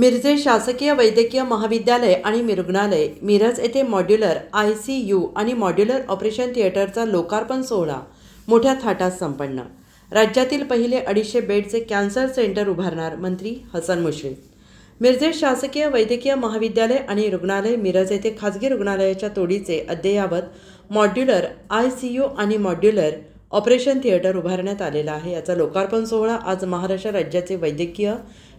मिरजे शासकीय वैद्यकीय महाविद्यालय आणि रुग्णालय मिरज येथे मॉड्युलर आय सी यू आणि मॉड्युलर ऑपरेशन थिएटरचा लोकार्पण सोहळा मोठ्या थाटात संपन्न. राज्यातील पहिले अडीचशे बेडचे कॅन्सर सेंटर उभारणार मंत्री हसन मुश्रीफ. मिरजे शासकीय वैद्यकीय महाविद्यालय आणि रुग्णालय मिरज येथे खाजगी रुग्णालयाच्या तोडीचे अद्ययावत मॉड्युलर आय सी यू आणि मॉड्युलर ऑपरेशन थिएटर उभारण्यात आलेला आहे. याचा लोकार्पण सोहळा आज महाराष्ट्र राज्याचे वैद्यकीय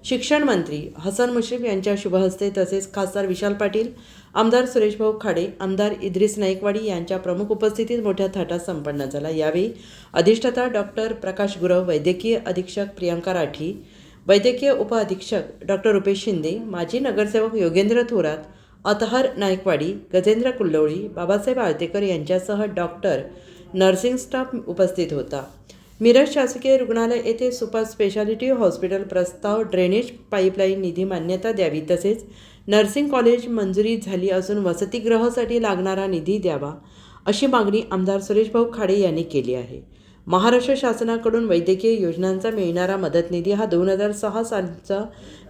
शिक्षण मंत्री हसन मुश्रीफ यांच्या शुभहस्ते तसेच खासदार विशाल पाटील आमदार सुरेशभाऊ खाडे आमदार इद्रिस नाईकवाडी यांच्या प्रमुख उपस्थितीत मोठ्या थाटात संपन्न झाला. यावेळी अधिष्ठाता डॉक्टर प्रकाश गुरव वैद्यकीय अधीक्षक प्रियंका राठी वैद्यकीय उपअधीक्षक डॉक्टर रुपेश शिंदे माजी नगरसेवक योगेंद्र थोरात अतहर नायकवाडी गजेंद्र कुल्लोळी बाबासाहेब आळतेकर यांच्यासह डॉक्टर नर्सिंग स्टाफ उपस्थित होता. मिरज शासकीय रुग्णालय येथे सुपर स्पेशालिटी हॉस्पिटल प्रस्ताव ड्रेनेज पाईपलाईन निधी मान्यता द्यावी तसेच नर्सिंग कॉलेज मंजुरी झाली असून वसतिगृहासाठी लागणारा निधी द्यावा अशी मागणी आमदार सुरेशभाऊ खाडे यांनी केली आहे. महाराष्ट्र शासनाकडून वैद्यकीय योजनांचा मिळणारा मदत निधी हा दोन हजार सहा सालचा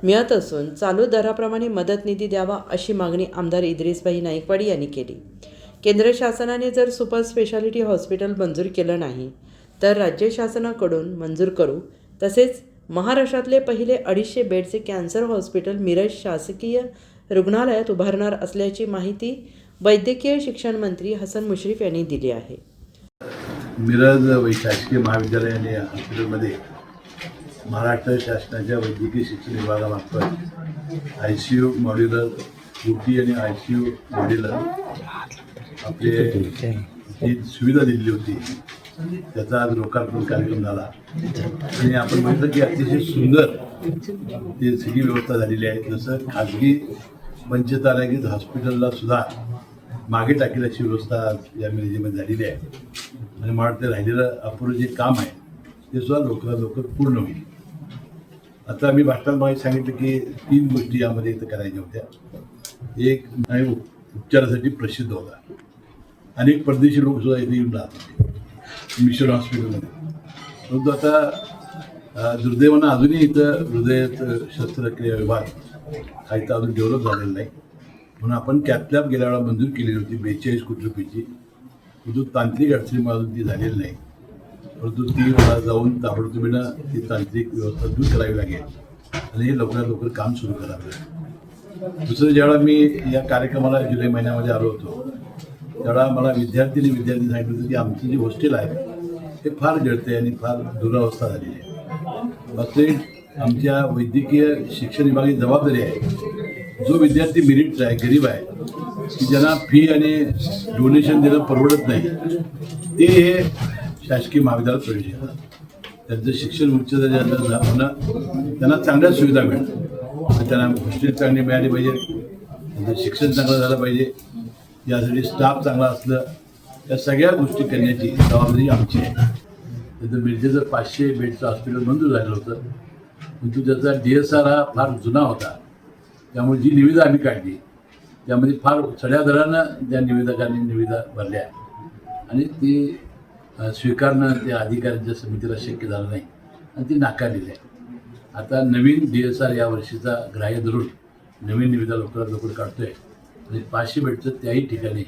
मिळत असून चालू दराप्रमाणे मदत निधी द्यावा अशी मागणी आमदार इद्रिसबाई नाईकवाडी यांनी केली. केंद्र शासनाने जर सुपर स्पेशालिटी हॉस्पिटल मंजूर केलं नाही तर राज्य शासनाकडून मंजूर करू. तसेच महाराष्ट्रातले पहिले अडीचशे बेडचे कॅन्सर हॉस्पिटल मिरज शासकीय रुग्णालयात उभारणार असल्याची माहिती वैद्यकीय शिक्षण मंत्री हसन मुश्रीफ यांनी दिली आहे. मिरज शासकीय महाविद्यालय आणि हॉस्पिटलमध्ये महाराष्ट्र शासनाच्या वैद्यकीय शिक्षण विभागामार्फत I C U modular T आणि आय सी यू मॉड्युलर आपले जी सुविधा दिलेली होती. त्याचा आज लोकार्पण कार्यक्रम झाला. आणि आपण बघितलं की अतिशय सुंदर ती सगळी व्यवस्था झालेली आहे. जसं खाजगी पंचतारागीत हॉस्पिटलला सुद्धा मागे टाकेल अशी व्यवस्था आज या मिरजेमध्ये झालेली आहे. आणि मला वाटतं राहिलेलं अपुरं जे काम आहे ते सुद्धा लवकरात लवकर पूर्ण होईल. आता मी भाषणात मागे सांगितलं की तीन गोष्टी यामध्ये इथं करायच्या होत्या. एक नाही हो, उपचारासाठी प्रसिद्ध होता. अनेक परदेशी लोक सुद्धा इथे येऊन राहत होते मिशन हॉस्पिटलमध्ये. परंतु आता दुर्दैवानं अजूनही इथं हृदय शस्त्रक्रिया विभाग हा इथं अजून डेव्हलप झालेला नाही. म्हणून आपण कॅथलॅब गेल्या वेळा मंजूर केलेली होती बेचाळीस कोटी रुपयाची. परंतु तांत्रिक अडचणीमुळे अजून ती झालेली नाही. परंतु ती मला जाऊन ताबडतोबीनं ती तांत्रिक व्यवस्था दूर करावी लागेल. आणि हे लवकरात लवकर काम सुरू करावं लागेल. दुसरं ज्यावेळा मी या कार्यक्रमाला जुलै महिन्यामध्ये आलो होतो त्यावेळा मला विद्यार्थीने विद्यार्थी सांगितलं होतं की आमची जी हॉस्टेल आहे ते फार जळते आणि फार दुरावस्था झालेली आहे. वास्तविक आमच्या वैद्यकीय शिक्षण विभागाची जबाबदारी आहे. जो विद्यार्थी मिरिटचा आहे गरीब आहे की ज्यांना फी आणि डोनेशन देणं परवडत नाही ते हे शासकीय महाविद्यालयात प्रवेश घेतात. त्यांचं शिक्षण उच्च दर्जाचं होणं त्यांना चांगल्या सुविधा मिळतात. त्यांना गोष्टी चांगली मिळाली पाहिजे. त्यांचं शिक्षण चांगलं झालं पाहिजे. यासाठी स्टाफ चांगला असलं या सगळ्या गोष्टी करण्याची जबाबदारी आमची आहे. त्याचं मिरजेचं पाचशे बेडचं हॉस्पिटल मंजूर झालं होतं. परंतु त्याचा डी एस आर हा फार जुना होता. त्यामुळे जी निविदा आम्ही काढली त्यामध्ये फार चढ्या दरानं त्या निवेदकांनी निविदा भरल्या. आणि ती स्वीकारणं त्या अधिकाऱ्यांच्या समितीला शक्य झालं नाही. आणि ती नाकारलेली आहे आता नवीन डी एस आर या वर्षीचा ग्राह्य धरून नवीन निविदा लवकरात लवकर काढतोय. आणि पाचशे बेडचं त्याही ठिकाणी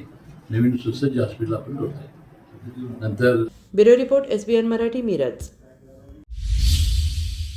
नवीन सुसज्ज हॉस्पिटल आपण जोडतोय नंतर bureau report S B N Marathi Miraj.